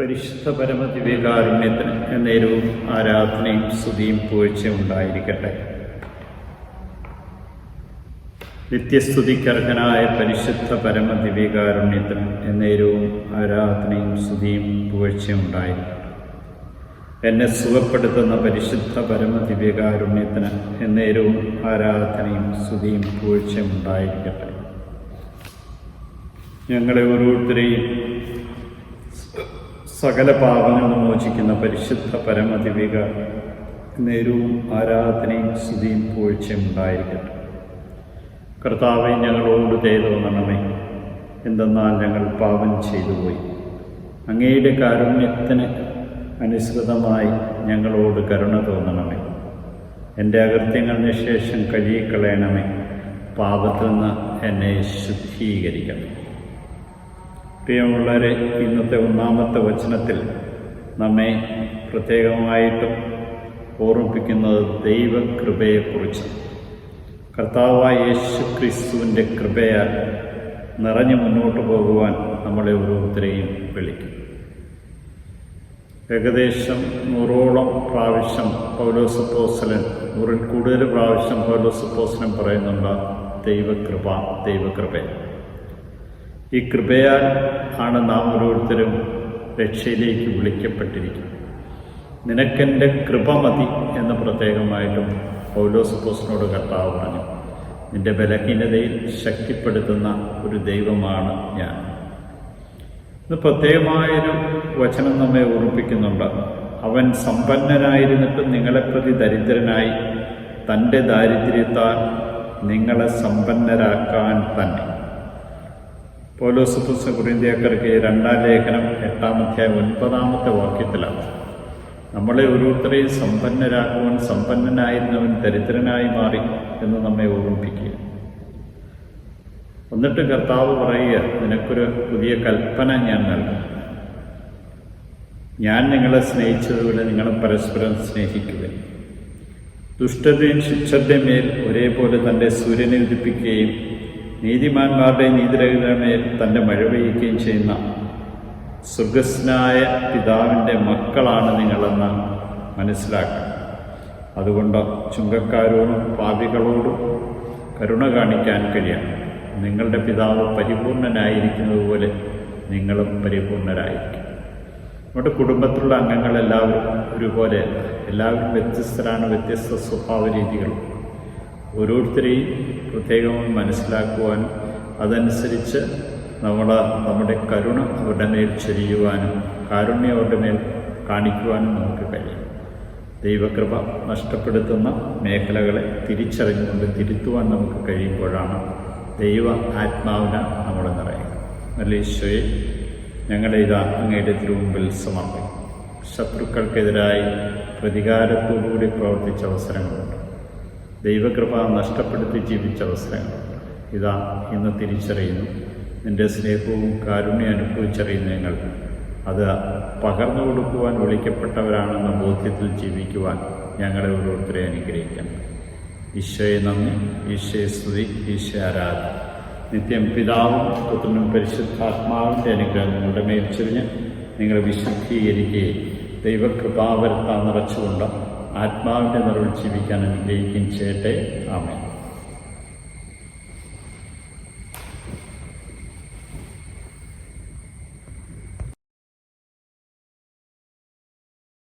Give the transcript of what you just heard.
പരിശുദ്ധ പരമദിവ്യകാരുണ്യത്തിന് എന്നേരവും ആരാധനയും സ്തുതിയും പൂഴ്ചയും ഉണ്ടായിരിക്കട്ടെ. നിത്യസ്തുതിക്കർഹനായ പരിശുദ്ധ പരമദിവ്യകാരുണ്യത്തിന് എന്നേരവും ആരാധനയും സ്തുതിയും പൂഴ്ചയും ഉണ്ടായിരിക്കട്ടെ. എന്നെ സുഖപ്പെടുത്തുന്ന പരിശുദ്ധ പരമദിവ്യകാരുണ്യത്തിന് എന്നേരവും ആരാധനയും സ്തുതിയും പൂഴ്ചയും ഉണ്ടായിരിക്കട്ടെ. ഞങ്ങളെ ഓരോരുത്തരെയും സകല പാപങ്ങൾ മോചിക്കുന്ന പരിശുദ്ധ പരമദിവിക നേരവും ആരാധനയും സ്തുതിയും പൂഴ്ചയും ഉണ്ടായിരിക്കട്ടെ. കർത്താവെ ഞങ്ങളോട് തേതോന്നണമേ എന്തെന്നാൽ ഞങ്ങൾ പാപം ചെയ്തു പോയി അങ്ങയുടെ കാരുണ്യത്തിന് അനുസൃതമായി ഞങ്ങളോട് കരുണ തോന്നണമേ. എന്റെ അകൃത്യങ്ങളുടെ ശേഷം കഴുകിക്കളയണമേ. പാപത്തിൽ നിന്ന് എന്നെ ശുദ്ധീകരിക്കണം പ്രിയമുള്ളവരെ ഇന്നത്തെ ഒന്നാമത്തെ വചനത്തിൽ നമ്മെ പ്രത്യേകമായിട്ടും ഓർമ്മിപ്പിക്കുന്നത് ദൈവകൃപയെക്കുറിച്ച്. കർത്താവായ യേശു ക്രിസ്തുവിന്റെ കൃപയാൽ നിറഞ്ഞു മുന്നോട്ട് പോകുവാൻ നമ്മളെ ഓരോരുത്തരെയും വിളിക്കും. ഏകദേശം നൂറോളം പ്രാവശ്യം പൗലോസപ്പോസലൻ നൂറിൽ കൂടുതൽ പ്രാവശ്യം പൗലോസപ്പോസലൻ പറയുന്നുണ്ട് ദൈവകൃപ ദൈവകൃപയാണ് ഈ കൃപയാൽ ആണ് നാം ഓരോരുത്തരും രക്ഷയിലേക്ക് വിളിക്കപ്പെട്ടിരിക്കുന്നത്. നിനക്കെന്റെ കൃപ മതി എന്ന് പ്രത്യേകമായിട്ടും പൗലോസുപ്പോസിനോട് കർത്താവ് പറഞ്ഞു. നിന്റെ ബലഹീനതയിൽ ശക്തിപ്പെടുത്തുന്ന ഒരു ദൈവമാണ് ഞാൻ. ഇത് പ്രത്യേകമായൊരു വചനം നമ്മെ ഓർമ്മിപ്പിക്കുന്നുണ്ട്. അവൻ സമ്പന്നനായിരുന്നിട്ടും നിങ്ങളെ പ്രതി ദരിദ്രനായി തന്റെ ദാരിദ്ര്യത്താൽ നിങ്ങളെ സമ്പന്നരാക്കാൻ തന്നെ. പോലോസ് പുസ്തക കുറിന്ത്യക്കാർക്ക് രണ്ടാം ലേഖനം എട്ടാമത്തെ ഒൻപതാമത്തെ വാക്യത്തിലാണ്. നമ്മളെ ഓരോരുത്തരെയും സമ്പന്നരാക്കുവാൻ സമ്പന്നനായിരുന്നവൻ ദരിദ്രനായി മാറി എന്ന് നമ്മെ ഓർമ്മിപ്പിക്കുക. എന്നിട്ട് കർത്താവ് പറയുക നിനക്കൊരു പുതിയ കൽപ്പന ഞാൻ നൽകും. ഞാൻ നിങ്ങളെ സ്നേഹിച്ചതുപോലെ നിങ്ങളെ പരസ്പരം സ്നേഹിക്കുക ദുഷ്ടതയും ശിക്ഷതയും മേൽ ഒരേപോലെ തന്റെ സൂര്യനെ ഉദിപ്പിക്കുകയും നീതിമാന്മാരുടെ നീതിരഹിതരുടെ തന്റെ മഴ പെയ്യുകയും ചെയ്യുന്ന സുഗസ്നായ പിതാവിന്റെ മക്കളാണ് നിങ്ങളെന്ന് മനസ്സിലാക്കണം അതുകൊണ്ട് ചുങ്കക്കാരോടും പാപികളോടും കരുണ കാണിക്കാൻ കഴിയണം. നിങ്ങളുടെ പിതാവ് പരിപൂർണനായിരിക്കുന്നത് പോലെ നിങ്ങളും പരിപൂർണരായിരിക്കും. നമ്മുടെ കുടുംബത്തിലുള്ള അംഗങ്ങളെല്ലാവരും ഒരുപോലെ എല്ലാവരും വ്യത്യസ്തരാണ് വ്യത്യസ്ത സ്വഭാവ രീതികളും ഓരോരുത്തരെയും പ്രത്യേകമായി മനസ്സിലാക്കുവാൻ അതനുസരിച്ച് നമ്മൾ നമ്മുടെ കരുണ അവരുടെ മേൽ ചൊരിയുവാനും കാരുണ്യം അവരുടെ മേൽ കാണിക്കുവാനും നമുക്ക് കഴിയും. ദൈവകൃപ നഷ്ടപ്പെടുത്തുന്ന മേഖലകളെ തിരിച്ചറിഞ്ഞുകൊണ്ട് തിരുത്തുവാൻ നമുക്ക് കഴിയുമ്പോഴാണ് ദൈവ ആത്മാവിന നമ്മൾ നിറയുക. നല്ല ഈശോയെ ഞങ്ങളെ ഇതാ അങ്ങയുടെ തിരുമുമ്പിൽ സമർപ്പിക്കും. ശത്രുക്കൾക്കെതിരായി പ്രതികാരത്തോടുകൂടി പ്രവർത്തിച്ച അവസരങ്ങളുണ്ട്. ദൈവകൃപ നഷ്ടപ്പെടുത്തി ജീവിച്ച അവസരങ്ങൾ. ഇതാ ഇന്ന് തിരിച്ചറിയുന്നു. നിന്റെ സ്നേഹവും കാരുണ്യം അനുഭവിച്ചറിയുന്ന ഞങ്ങൾ. അത് പകർന്നു കൊടുക്കുവാൻ വിളിക്കപ്പെട്ടവരാണെന്ന ബോധ്യത്തിൽ ജീവിക്കുവാൻ ഞങ്ങളെ ഓരോരുത്തരെ അനുഗ്രഹിക്കണം ഈശോയെ നന്ദി. ഈശോയെ സ്തുതി. ഈശോ ആരാധന. നിത്യം പിതാവും പുത്രനും പരിശുദ്ധാത്മാവിന്റെ അനുഗ്രഹം മേൽ നിങ്ങളെ വിശുദ്ധീകരിക്കുകയും ദൈവകൃപാവരത്താ നിറച്ചുകൊണ്ട് ആത്മാവിന്റെ നിറവിൽ ജീവിക്കാൻ അനുഗ്രഹിക്കുകയും ചെയ്യട്ടെ. ആമേ